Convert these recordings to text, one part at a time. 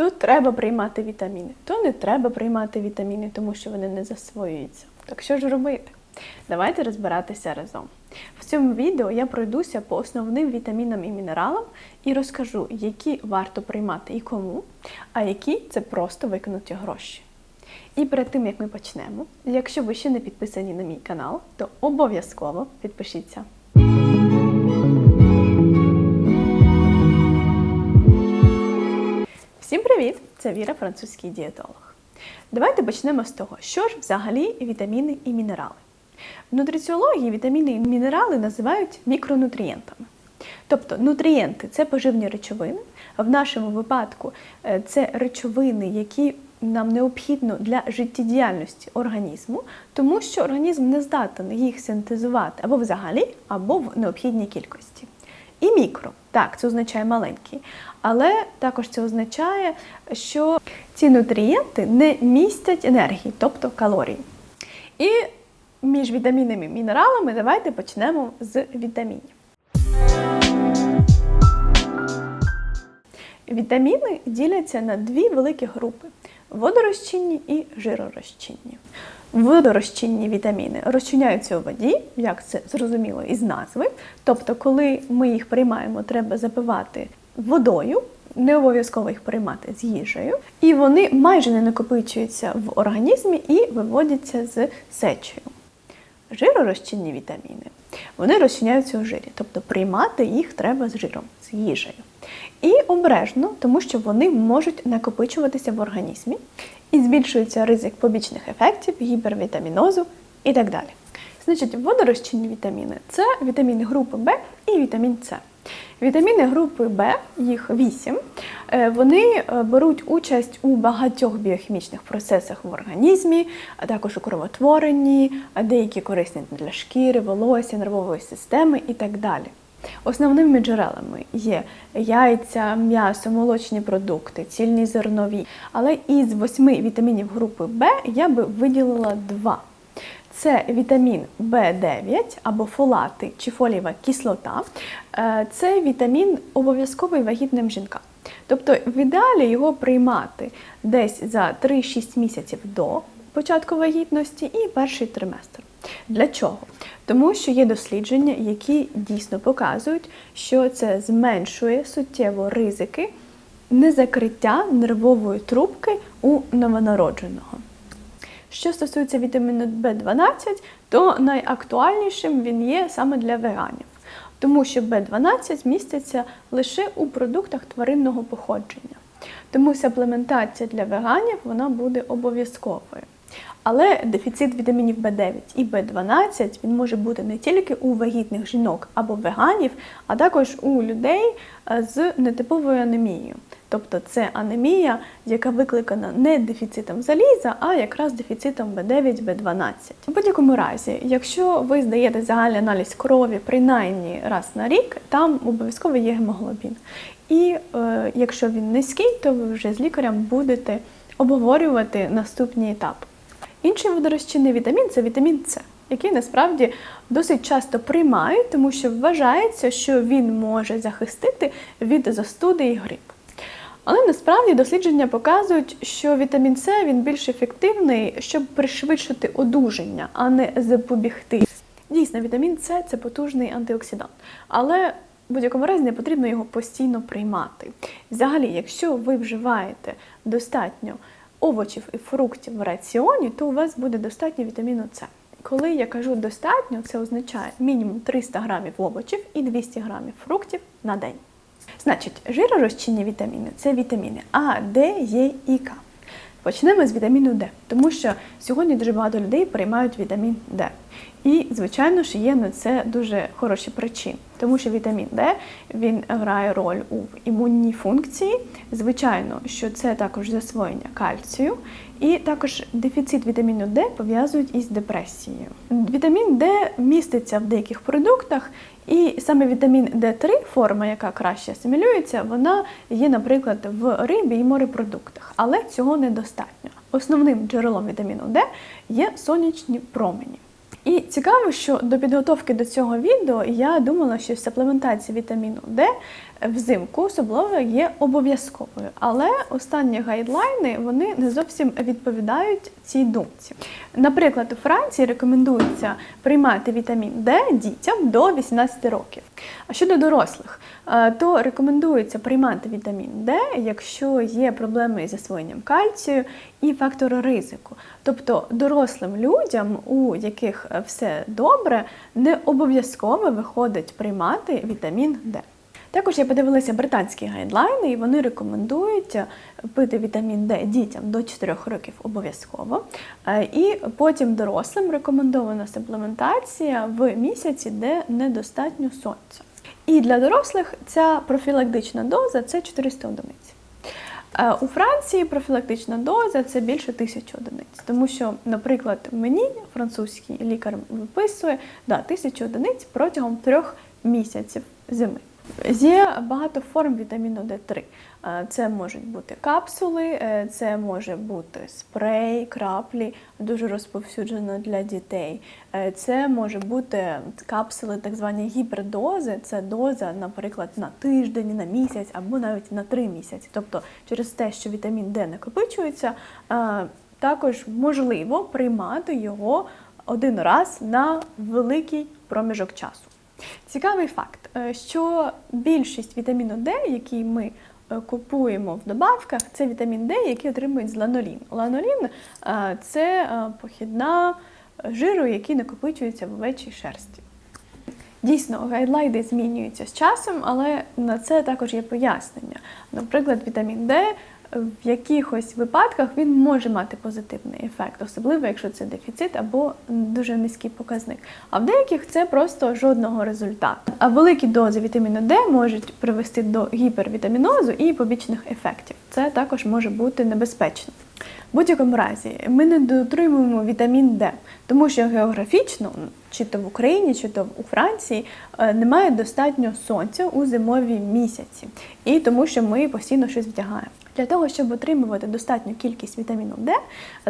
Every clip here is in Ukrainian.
то треба приймати вітаміни, то не треба приймати вітаміни, тому що вони не засвоюються. Так що ж робити? Давайте розбиратися разом. В цьому відео я пройдуся по основним вітамінам і мінералам і розкажу, які варто приймати і кому, а які це просто викинуті гроші. І перед тим як ми почнемо, якщо ви ще не підписані на мій канал, то обов'язково підпишіться. Всім привіт! Це Віра, французький дієтолог. Давайте почнемо з того, що ж взагалі вітаміни і мінерали. В нутриціології вітаміни і мінерали називають мікронутрієнтами. Тобто нутрієнти це поживні речовини. В нашому випадку е, це речовини, які нам необхідно для життєдіяльності організму, тому що організм не здатен їх синтезувати або взагалі, або в необхідній кількості. І мікро, так, це означає маленький. Але також це означає, що ці нутрієнти не містять енергії, тобто калорій. І між вітамінами і мінералами давайте почнемо з вітамінів. Вітаміни діляться на дві великі групи: водорозчинні і жиророзчинні. Водорозчинні вітаміни розчиняються у воді, як це зрозуміло із назви. Тобто, коли ми їх приймаємо, треба запивати водою, не обов'язково їх приймати з їжею, і вони майже не накопичуються в організмі і виводяться з сечею. Жиророзчинні вітаміни вони розчиняються у жирі, тобто приймати їх треба з жиром, з їжею. І обережно, тому що вони можуть накопичуватися в організмі і збільшується ризик побічних ефектів, гіпервітамінозу і так далі. Значить, водорозчинні вітаміни це вітаміни групи В і вітамін С. Вітаміни групи В, їх 8, вони е, беруть участь у багатьох біохімічних процесах в організмі, а також у кровотворенні, деякі корисні для шкіри, волосся, нервової системи і так далі. Основними джерелами є яйця, м'ясо, молочні продукти, цільні зернові. Але із восьми вітамінів групи В я би виділила два. Це вітамін В9 або фолати чи фолієва кислота. Е, Це вітамін обов'язковий вагітним жінкам. Тобто, в ідеалі його приймати десь за 3-6 місяців до початку вагітності і перший триместр. Для чого? Тому що є дослідження, які дійсно показують, що це зменшує суттєво ризики незакриття нервової трубки у новонародженого. Що стосується вітаміну В12, то найактуальнішим він є саме для веганів, тому що В12 міститься лише у продуктах тваринного походження. Тому саплементація для веганів вона буде обов'язковою. Але дефіцит вітамінів В9 і В12 він може бути не тільки у вагітних жінок або веганів, а також у людей з нетиповою анемією. Тобто це анемія, яка викликана не дефіцитом заліза, а якраз дефіцитом В9, В12. У будь-якому разі, якщо ви здаєте загальний аналіз крові принаймні раз на рік, там обов'язково є гемоглобін. І е, якщо він низький, то ви вже з лікарем будете обговорювати наступні етапи. Інший водорозчинний вітамін це вітамін С, який насправді досить часто приймають, тому що вважається, що він може захистити від застуди і грип. Але насправді дослідження показують, що вітамін С він більш ефективний, щоб пришвидшити одужання, а не запобігти. Дійсно, вітамін С це потужний антиоксидант. Але в будь-якому разі не потрібно його постійно приймати. Взагалі, якщо ви вживаєте достатньо овочів і фруктів в раціоні, то у вас буде достатньо вітаміну С. Коли я кажу достатньо, це означає мінімум 300 грамів овочів і 200 грамів фруктів на день. Значить, жиророзчинні вітаміни це вітаміни А, Д, Е і К. Почнемо з вітаміну Д, тому що сьогодні дуже багато людей приймають вітамін Д. І, звичайно ж, є на це дуже хороші причини, тому що вітамін Д він грає роль у імунній функції. Звичайно, що це також засвоєння кальцію, і також дефіцит вітаміну Д пов'язують із депресією. Вітамін Д міститься в деяких продуктах, і саме вітамін Д3, форма, яка краще асимілюється, вона є, наприклад, в рибі і морепродуктах, але цього недостатньо. Основним джерелом вітаміну Д є сонячні промені. І цікаво, що до підготовки до цього відео я думала, що саплементація вітаміну Д взимку особливо є обов'язковою. Але останні гайдлайни вони не зовсім відповідають цій думці. Наприклад, у Франції рекомендується приймати вітамін Д дітям до 18 років. А щодо дорослих, е, то рекомендується приймати вітамін Д, якщо є проблеми з засвоєнням кальцію і фактори ризику. Тобто дорослим людям, у яких все добре, не обов'язково виходить приймати вітамін Д. Також я подивилася британські гайдлайни, і вони рекомендують пити вітамін Д дітям до 4 років обов'язково. Е, І потім дорослим рекомендована суплементація в місяці, де недостатньо сонця. І для дорослих ця профілактична доза це 400 одиниць. Е, У Франції профілактична доза це більше тисячі одиниць, тому що, наприклад, мені французький лікар виписує да, тисячу одиниць протягом трьох місяців зими. Є багато форм вітаміну Д3. Е, Це можуть бути капсули, е, це може бути спрей, краплі, дуже розповсюджено для дітей. Е, Це може бути капсули, так звані гіпердози. Це доза, наприклад, на тиждень, на місяць або навіть на три місяці. Тобто, через те, що вітамін Д накопичується, також можливо приймати його один раз на великий проміжок часу. Цікавий факт, е, що більшість вітаміну Д, який ми е, купуємо в добавках, це вітамін Д, який отримують з ланолін. Ланолін е, це похідна жиру, який накопичується в овечій шерсті. Дійсно, гайдлайни змінюються з часом, але на це також є пояснення. Наприклад, вітамін Д в якихось випадках він може мати позитивний ефект, особливо якщо це дефіцит або дуже низький показник. А в деяких це просто жодного результату. А великі дози вітаміну Д можуть привести до гіпервітамінозу і побічних ефектів. Це також може бути небезпечно. В будь-якому разі ми не дотримуємо вітамін Д, тому що географічно, чи то в Україні, чи то у Франції, е, немає достатньо сонця у зимові місяці, і тому що ми постійно щось вдягаємо. Для того, щоб отримувати достатню кількість вітаміну Д,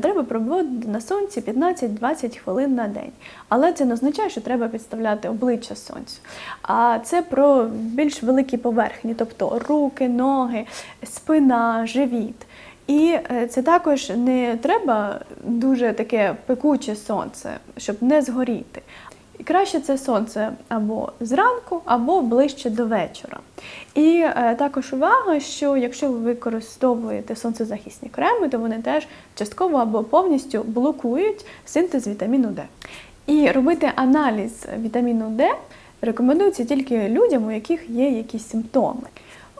треба проводити на сонці 15-20 хвилин на день. Але це не означає, що треба підставляти обличчя сонцю. А це про більш великі поверхні, тобто руки, ноги, спина, живіт. І е, це також не треба дуже таке пекуче сонце, щоб не згоріти. І краще це сонце або зранку, або ближче до вечора. І е, також увага, що якщо ви використовуєте сонцезахисні креми, то вони теж частково або повністю блокують синтез вітаміну Д. І робити аналіз вітаміну Д рекомендується тільки людям, у яких є якісь симптоми.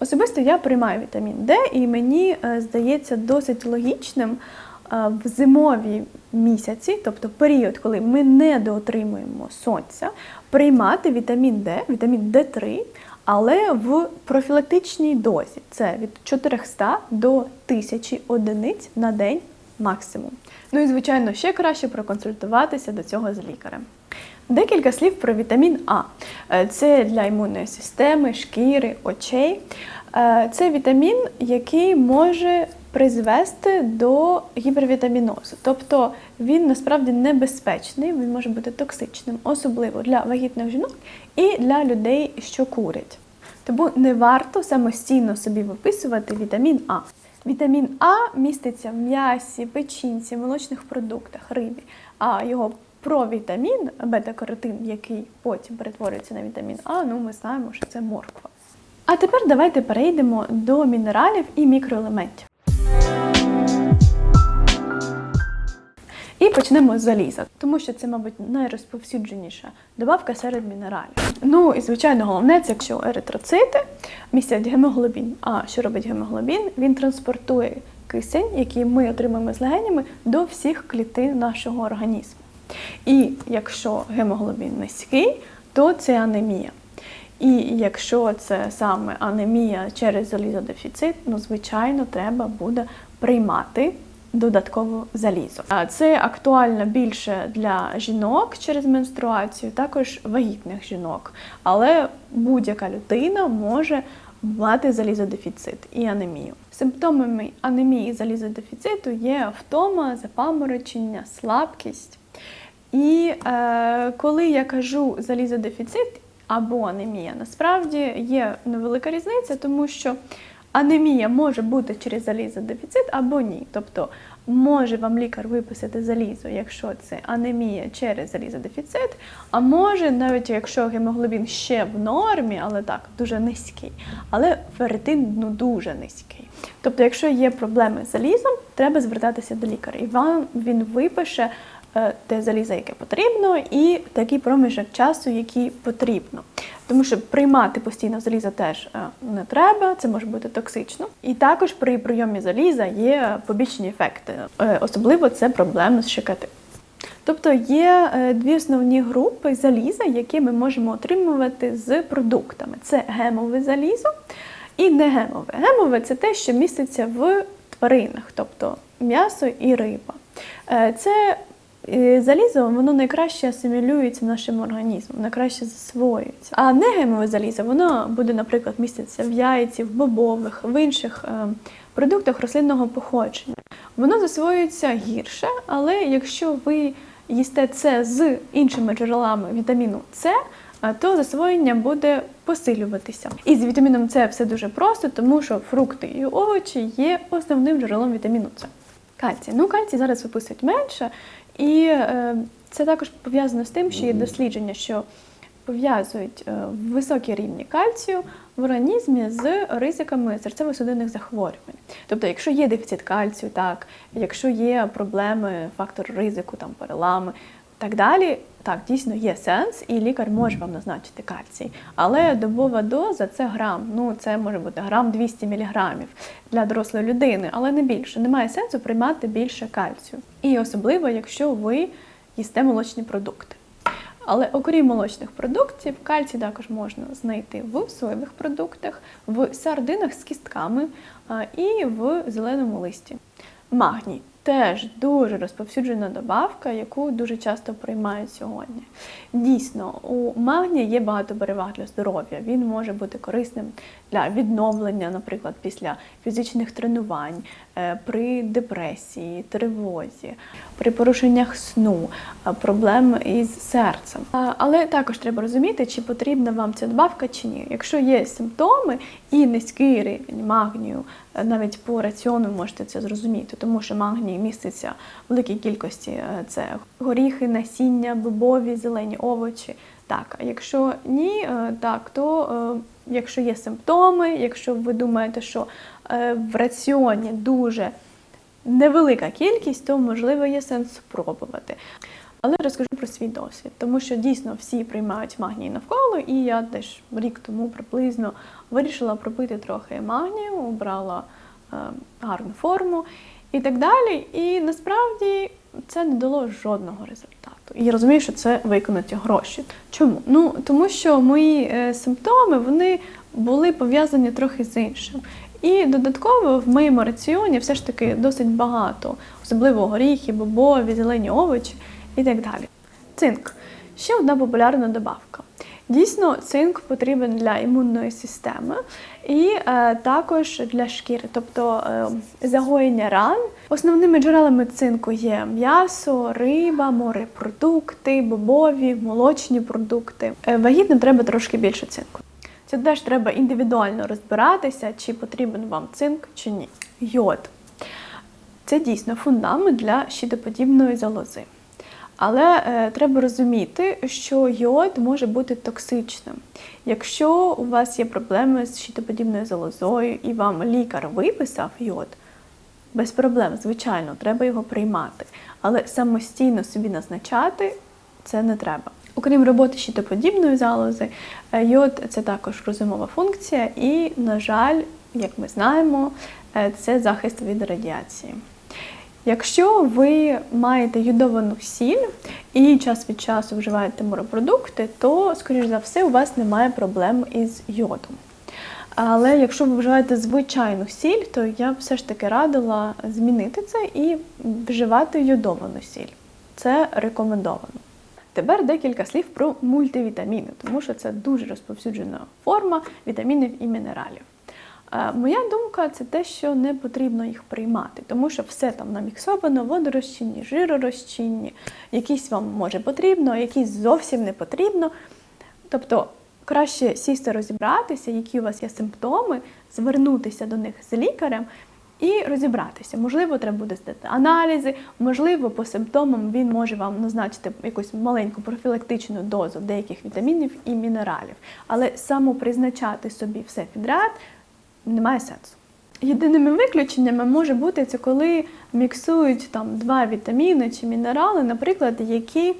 Особисто я приймаю вітамін Д, і мені е, здається досить логічним в зимові місяці, тобто період, коли ми не доотримуємо сонця, приймати вітамін Д, вітамін Д3, але в профілактичній дозі. Це від 400 до 1000 одиниць на день максимум. Ну і звичайно, ще краще проконсультуватися до цього з лікарем. Декілька слів про вітамін А. Е, Це для імунної системи, шкіри, очей. Е, Це вітамін, який може призвести до гіпервітамінозу. Тобто він насправді небезпечний, він може бути токсичним, особливо для вагітних жінок і для людей, що курять. Тому не варто самостійно собі виписувати вітамін А. Вітамін А міститься в м'ясі, печінці, молочних продуктах, рибі, а його провітамін, бета-каротин, який потім перетворюється на вітамін А, ну ми знаємо, що це морква. А тепер давайте перейдемо до мінералів і мікроелементів. І почнемо з заліза, тому що це, мабуть, найрозповсюдженіша добавка серед мінералів. Ну і звичайно, головне це якщо еритроцити містять гемоглобін. А що робить гемоглобін? Він транспортує кисень, який ми отримуємо з легенями, до всіх клітин нашого організму. І якщо гемоглобін низький, то це анемія. І якщо це саме анемія через залізодефіцит, ну звичайно, треба буде приймати додатково залізо. Це актуально більше для жінок через менструацію, також вагітних жінок. Але будь-яка людина може мати залізодефіцит і анемію. Симптомами анемії залізодефіциту є втома, запаморочення, слабкість. І е, коли я кажу залізодефіцит, або анемія. Насправді є невелика різниця, тому що анемія може бути через залізодефіцит або ні. Тобто може вам лікар виписати залізо, якщо це анемія через залізодефіцит, а може навіть якщо гемоглобін ще в нормі, але так, дуже низький, але ферритин ну, дуже низький. Тобто, якщо є проблеми з залізом, треба звертатися до лікаря, і вам він випише е, те залізо, яке потрібно, і такий проміжок часу, який потрібно. Тому що приймати постійно залізо теж е, не треба, це може бути токсично. І також при прийомі заліза є побічні ефекти. Е, Особливо це проблеми з ШКТ. Тобто є е, дві основні групи заліза, які ми можемо отримувати з продуктами: це гемове залізо і негемове. Гемове це те, що міститься в тваринах, тобто м'ясо і риба. Це е, залізо воно найкраще асимілюється в нашому організму, найкраще засвоюється. А негемове залізо воно буде, наприклад, міститися в яйці, в бобових, в інших е, продуктах рослинного походження. Воно засвоюється гірше, але якщо ви їсте це з іншими джерелами вітаміну С, то засвоєння буде посилюватися. І з вітаміном С все дуже просто, тому що фрукти і овочі є основним джерелом вітаміну С. Кальцій. Ну, кальцій зараз виписують менше, і е, це також пов'язано з тим, що є дослідження, що пов'язують е, високі рівні кальцію в організмі з ризиками серцево-судинних захворювань. Тобто, якщо є дефіцит кальцію, так, якщо є проблеми, фактор ризику, там перелами, так далі, так, дійсно є сенс, і лікар може вам назначити кальцій. Але добова доза це грам. Ну, це може бути грам 200 міліграмів для дорослої людини, але не більше. Немає сенсу приймати більше кальцію. І особливо, якщо ви їсте молочні продукти. Але окрім молочних продуктів, кальцій також можна знайти в соєвих продуктах, в сардинах з кістками і в зеленому листі. Магній теж дуже розповсюджена добавка, яку дуже часто приймають сьогодні. Дійсно, у магнія є багато переваг для здоров'я. Він може бути корисним для відновлення, наприклад, після фізичних тренувань, при депресії, тривозі, при порушеннях сну, е, проблем із серцем. Але також треба розуміти, чи потрібна вам ця добавка чи ні. Якщо є симптоми і низький рівень магнію, е, навіть по раціону можете це зрозуміти, тому що магній міститься в великій кількості. е, Це горіхи, насіння, бобові, зелені овочі. Так, а якщо ні, е, так, то е, якщо є симптоми, якщо ви думаєте, що е, в раціоні дуже невелика кількість, то можливо є сенс спробувати. Але розкажу про свій досвід, тому що дійсно всі приймають магній навколо, і я десь рік тому приблизно вирішила пропити трохи магнію, обрала е, гарну форму і так далі. І насправді це не дало жодного результату. І я розумію, що це виконаті гроші. Чому? Ну тому що мої е, симптоми вони були пов'язані трохи з іншим. І додатково в моєму раціоні все ж таки досить багато, особливо горіхи, бобові, зелені овочі і так далі. Цинк ще одна популярна добавка. Дійсно, цинк потрібен для імунної системи і е, також для шкіри, тобто е, загоєння ран. Основними джерелами цинку є м'ясо, риба, морепродукти, бобові, молочні продукти. Е, вагітним треба трошки більше цинку. Це теж треба індивідуально розбиратися, чи потрібен вам цинк чи ні. Йод. Це дійсно фундамент для щитоподібної залози. Але е, треба розуміти, що йод може бути токсичним. Якщо у вас є проблеми з щитоподібною залозою і вам лікар виписав йод, без проблем, звичайно, треба його приймати. Але самостійно собі назначати це не треба. Окрім роботи щитоподібної залози, е, йод це також розумова функція, і, на жаль, як ми знаємо, е, це захист від радіації. Якщо ви маєте йодовану сіль і час від часу вживаєте морепродукти, то, скоріш за все, у вас немає проблем із йодом. Але якщо ви вживаєте звичайну сіль, то я б все ж таки радила змінити це і вживати йодовану сіль. Це рекомендовано. Тепер декілька слів про мультивітаміни, тому що це дуже розповсюджена форма вітамінів і мінералів. Е, Моя думка це те, що не потрібно їх приймати, тому що все там наміксовано, водорозчинні, жиророзчинні, якісь вам може потрібно, якісь зовсім не потрібно. Тобто краще сісти розібратися, які у вас є симптоми, звернутися до них з лікарем і розібратися. Можливо, треба буде здати аналізи, можливо, по симптомам він може вам назначити якусь маленьку профілактичну дозу деяких вітамінів і мінералів. Але самопризначати собі все підряд немає сенсу. Єдиними виключеннями може бути це коли міксують там два вітаміни чи мінерали, наприклад, які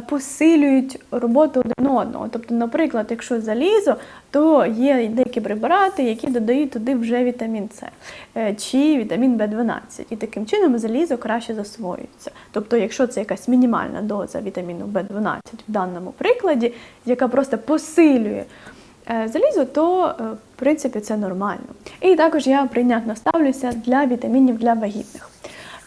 посилюють роботу один одного. Тобто, наприклад, якщо залізо, то є деякі препарати, які додають туди вже вітамін С е, чи вітамін В12. І таким чином залізо краще засвоюється. Тобто, якщо це якась мінімальна доза вітаміну В12 в даному прикладі, яка просто посилює е, залізо, то е, в принципі це нормально. І також я прийнятно ставлюся для вітамінів для вагітних.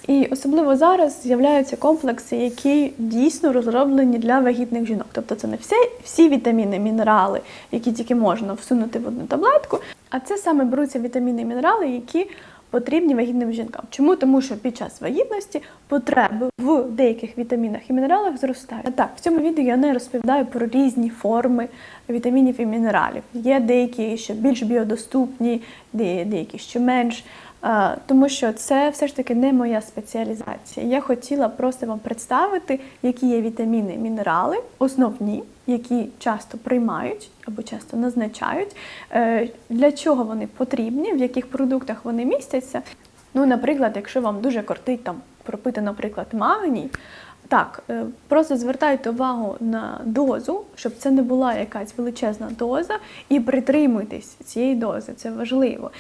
І особливо зараз з'являються комплекси, які дійсно розроблені для вагітних жінок. Тобто це не всі, всі вітаміни, мінерали, які тільки можна всунути в одну таблетку, а це саме беруться вітаміни і мінерали, які потрібні вагітним жінкам. Чому? Тому що під час вагітності потреби в деяких вітамінах і мінералах зростають. Так, в цьому відео я не розповідаю про різні форми вітамінів і мінералів. Є деякі, що більш біодоступні, деякі, що менш. Тому що це все ж таки не моя спеціалізація. Я хотіла просто вам представити, які є вітаміни мінерали, основні, які часто приймають або часто назначають, е, для чого вони потрібні, в яких продуктах вони містяться. Ну, наприклад, якщо вам дуже кортить там пропити, наприклад, магній, так, е, просто звертайте увагу на дозу, щоб це не була якась величезна доза, і притримуйтесь цієї дози, це важливо.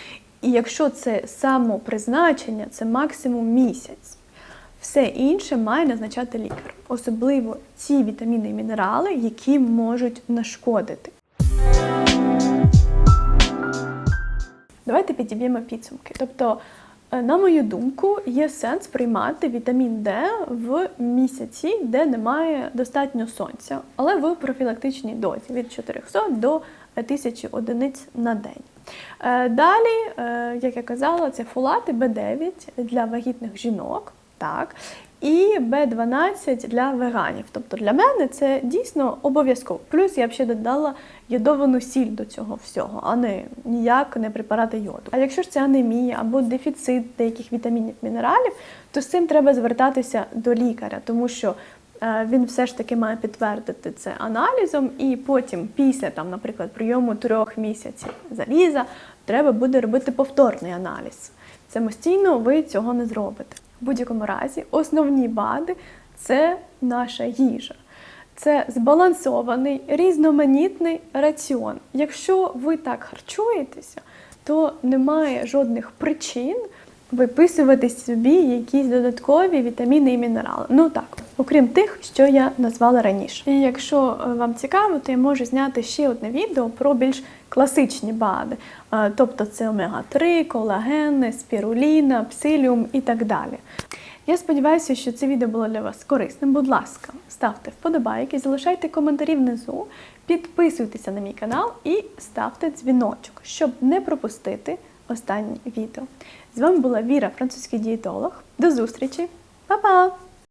І якщо це самопризначення, це максимум місяць. Все інше має назначати лікар, особливо ті вітаміни і мінерали, які можуть нашкодити. Давайте підіб'ємо підсумки. Тобто, е, на мою думку, є сенс приймати вітамін Д в місяці, де немає достатньо сонця, але в профілактичній дозі від 400 до 1000 одиниць на день. Е, Далі, е, як я казала, це фолати Б9 для вагітних жінок. Так. І Б12 для веганів. Тобто для мене це дійсно обов'язково. Плюс я б ще додала йодовану сіль до цього всього, а не ніяк не препарати йоду. А якщо ж це анемія або дефіцит деяких вітамінів мінералів, то з цим треба звертатися до лікаря, тому що він все ж таки має підтвердити це аналізом, і потім, після там, наприклад, прийому трьох місяців заліза, треба буде робити повторний аналіз. Самостійно ви цього не зробите. В будь-якому разі, основні БАДи це наша їжа. Це збалансований, різноманітний раціон. Якщо ви так харчуєтеся, то немає жодних причин виписувати собі якісь додаткові вітаміни і мінерали. Ну так, окрім тих, що я назвала раніше. І якщо е, вам цікаво, то я можу зняти ще одне відео про більш класичні БАДи. Е, Тобто це омега-3, колагени, спіруліна, псиліум і так далі. Я сподіваюся, що це відео було для вас корисним. Будь ласка, ставте вподобайки, залишайте коментарі внизу, підписуйтеся на мій канал і ставте дзвіночок, щоб не пропустити останні відео. З вами була Віра, французький дієтолог. До зустрічі, Па-па!